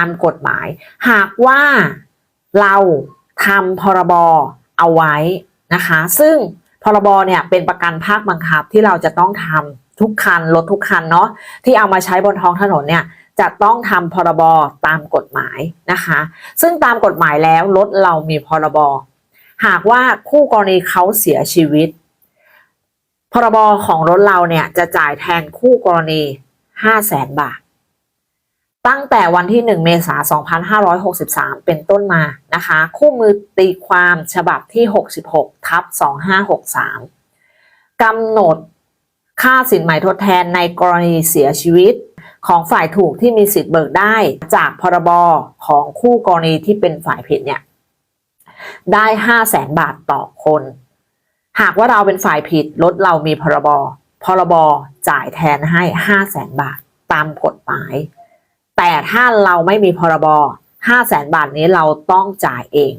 ามกฎหมาย หากว่าเราทำพรบเอาไว้นะคะ ซึ่งพรบเนี่ยเป็นประกันภาคบังคับที่เราจะต้องทำทุกคันรถทุกคันเนาะที่เอามาใช้บนท้องถนนเนี่ยจะต้องทำพรบตามกฎหมายนะคะ ซึ่งตามกฎหมายแล้วรถเรามีพรบหากว่าคู่กรณีเขาเสียชีวิต พรบของรถเราเนี่ยจะจ่ายแทนคู่กรณี 5 0 0แสนบาท ตั้งแต่วันที่ 1 เมษายน 2563 เป็นต้นมานะคะ คู่มือตีความฉบับที่ 66 ทับ 2563 กำหนดค่าสินไหมทดแทนในกรณีเสียชีวิต ของฝ่ายถูกที่มีสิทธิ์เบิกได้จากพรบของคู่กรณีที่เป็นฝ่ายผิดเนี่ย ได้ 5 0 0แสนบาทต่อคน หากว่าเราเป็นฝ่ายผิดรถเรามีพรบพรบจ่ายแทนให้ 5 0 0แสนบาทตามกฎหมาย แต่ถ้าเราไม่มีพรบ5 0 0แสนบาทนี้เราต้องจ่ายเอง